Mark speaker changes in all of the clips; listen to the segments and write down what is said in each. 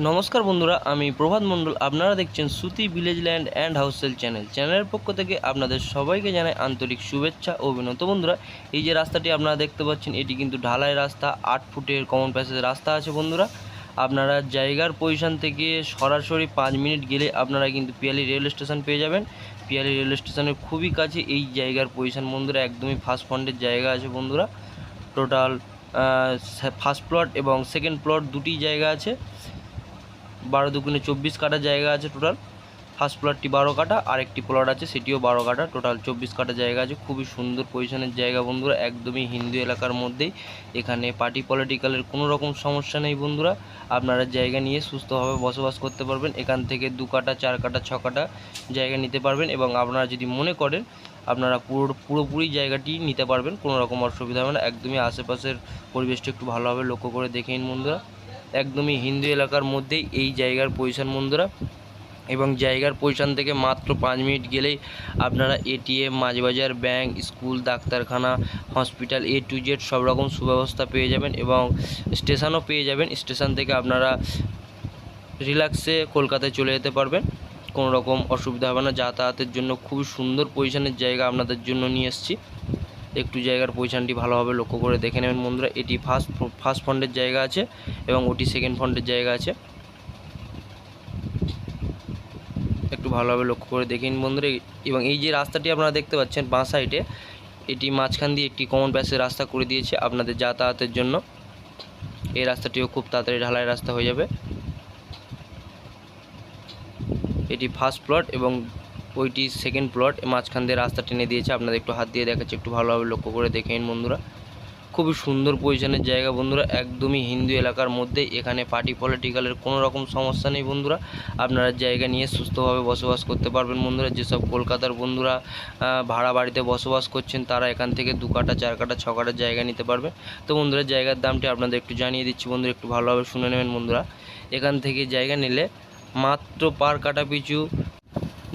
Speaker 1: নমস্কার বন্ধুরা, আমি প্রভাত মণ্ডল। আপনারা দেখছেন Suti village land and house channel. চ্যানেলের পক্ষ থেকে আপনাদের সবাইকে জানাই আন্তরিক শুভেচ্ছা ও অভিনন্দন। তো বন্ধুরা, এই যে রাস্তাটি আপনারা দেখতে পাচ্ছেন, এটি কিন্তু ঢালাই রাস্তা, আট ফুটের কমন প্যাসেজ রাস্তা আছে বন্ধুরা। আপনারা জায়গার পজিশন থেকে সরাসরি পাঁচ মিনিট গেলে আপনারা কিন্তু পিয়ালি রেল স্টেশন পেয়ে যাবেন। পিয়ালি রেল স্টেশনের খুবই কাছে এই জায়গার পজিশন বন্ধুরা, একদমই ফার্স্ট ফন্ডের জায়গা আছে বন্ধুরা। টোটাল ফার্স্ট প্লট এবং সেকেন্ড প্লট দুটি জায়গা আছে। বারো দুগুণে চব্বিশ কাটা জায়গা আছে টোটাল ফার্স্ট প্লটটি বারো কাটা আর একটি প্লট আছে সেটিও বারো কাটা। টোটাল চব্বিশ কাটা জায়গা আছে, খুবই সুন্দর পজিশনের জায়গা বন্ধুরা, একদমই হিন্দু এলাকার মধ্যেই। এখানে পার্টি পলিটিক্যালের কোনো রকম সমস্যা নেই বন্ধুরা। আপনারা জায়গা নিয়ে সুস্থভাবে বসবাস করতে পারবেন। এখান থেকে দু কাটা, চার কাটা, ছ কাটা জায়গা নিতে পারবেন এবং আপনারা যদি মনে করেন, আপনারা পুরো, পুরোপুরি জায়গাটি নিতে পারবেন, কোনো রকম অসুবিধা হবে না। একদমই আশেপাশের পরিবেশটা একটু ভালোভাবে লক্ষ্য করে দেখে নিন বন্ধুরা। একদমই হিন্দু এলাকার মধ্যেই এই জায়গার পজিশন বন্ধুরা। এবং জায়গার পজিশন থেকে মাত্র পাঁচ মিনিট গেলেই আপনারা এটিএম মাঝবাজার ব্যাংক, স্কুল, ডাক্তারখানা, হসপিটাল, এ টু জেড সব রকম সুব্যবস্থা পেয়ে যাবেন এবং স্টেশনও পেয়ে যাবেন। স্টেশন থেকে আপনারা রিল্যাক্সে কলকাতায় চলে যেতে পারবেন। কোনো রকম অসুবিধা হবে না। যাতায়াতের জন্য খুবই সুন্দর পজিশনের জায়গা আপনাদের জন্য নিয়ে এসেছি। একটু জায়গার পজিশনটি ভালোভাবে লক্ষ্য করে দেখে নেবেন বন্ধুরা। এটি ফার্স্ট ফার্স্ট ফন্ডের জায়গা আছে এবং ওটি সেকেন্ড ফন্ডের জায়গা আছে। একটু ভালোভাবে লক্ষ্য করে দেখে নিন বন্ধুরা। এবং এই যে রাস্তাটি আপনারা দেখতে পাচ্ছেন বাঁ সাইডে এটি মাঝখান দিয়ে একটি কমন প্যাসের রাস্তা করে দিয়েছে আপনাদের যাতায়াতের জন্য। এই রাস্তাটিও খুব তাড়াতাড়ি ঢালাই রাস্তা হয়ে যাবে। এটি ফার্স্ট প্লট এবং ওইটি সেকেন্ড প্লট মাঝখান দিয়ে রাস্তা টেনে দিয়েছে, আপনাদের একটু হাত দিয়ে দেখাচ্ছে, একটু ভালোভাবে লক্ষ্য করে দেখে নিন বন্ধুরা। খুবই সুন্দর পজিশনের জায়গা বন্ধুরা, একদমই হিন্দু এলাকার মধ্যে, এখানে পার্টি পলিটিক্যালের কোনো রকম সমস্যা নেই বন্ধুরা। আপনারা জায়গা নিয়ে সুস্থভাবে বসবাস করতে পারবেন বন্ধুরা, যেসব কলকাতার বন্ধুরা ভাড়া বাড়িতে বসবাস করছেন, তারা এখান থেকে দু কাটা চার কাটা ছ কাটা জায়গা নিতে পারবে। তো বন্ধুরা, জায়গার দামটি আপনাদের একটু জানিয়ে দিচ্ছি বন্ধুরা, একটু ভালোভাবে শুনে নেবেন বন্ধুরা। এখান থেকে জায়গা নিলে মাত্র পার কাটা পিছু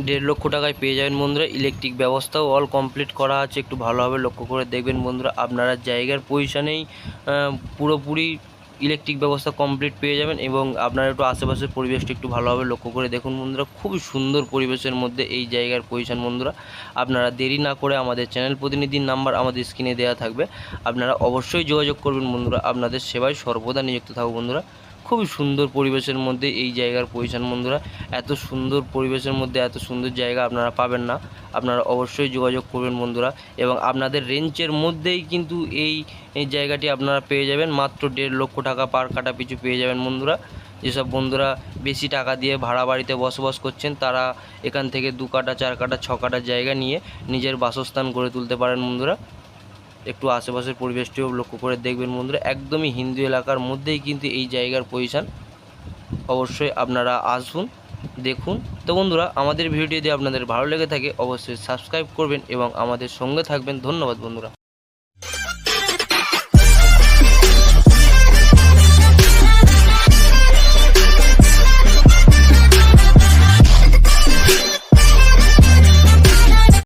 Speaker 1: দেড় লক্ষ টাকায় পেয়ে যাবেন বন্ধুরা। ইলেকট্রিক ব্যবস্থাও অল কমপ্লিট করা আছে, একটু ভালোভাবে লক্ষ্য করে দেখবেন বন্ধুরা। আপনারা জায়গার পজিশনেই পুরোপুরি ইলেকট্রিক ব্যবস্থা কমপ্লিট পেয়ে যাবেন এবং আপনারা একটু আশেপাশের পরিবেশটা একটু ভালোভাবে লক্ষ্য করে দেখুন বন্ধুরা। খুব সুন্দর পরিবেশের মধ্যে এই জায়গার পজিশন বন্ধুরা। আপনারা দেরি না করে আমাদের চ্যানেল প্রতিনিধির নাম্বার আমাদের স্ক্রিনে দেওয়া থাকবে। আপনারা অবশ্যই যোগাযোগ করবেন বন্ধুরা। আপনাদের সেবায় সর্বদা নিযুক্ত থাকব বন্ধুরা। খুবই সুন্দর পরিবেশের মধ্যে এই জায়গার পজিশন বন্ধুরা। এত সুন্দর পরিবেশের মধ্যে এত সুন্দর জায়গা আপনারা পাবেন না। আপনারা অবশ্যই যোগাযোগ করবেন বন্ধুরা এবং আপনাদের রেঞ্জের মধ্যেই কিন্তু এই এই জায়গাটি আপনারা পেয়ে যাবেন। মাত্র দেড় লক্ষ টাকা পার কাটা পিছু পেয়ে যাবেন বন্ধুরা। যেসব বন্ধুরা বেশি টাকা দিয়ে ভাড়া বাড়িতে বসবাস করছেন, তারা এখান থেকে দু কাটা, চার কাটা, ছ কাটা জায়গা নিয়ে নিজের বাসস্থান গড়ে তুলতে পারেন বন্ধুরা। একটু আশেপাশের পরিবেশটিও লক্ষ্য করে দেখবেন বন্ধুরা, একদমই হিন্দু এলাকার মধ্যেই কিন্তু এই জায়গার পজিশান অবশ্যই আপনারা আসুন, দেখুন। তো বন্ধুরা, আমাদের ভিডিও যদি আপনাদের ভালো লেগে থাকে, অবশ্যই সাবস্ক্রাইব করবেন এবং আমাদের সঙ্গে থাকবেন। ধন্যবাদ বন্ধুরা।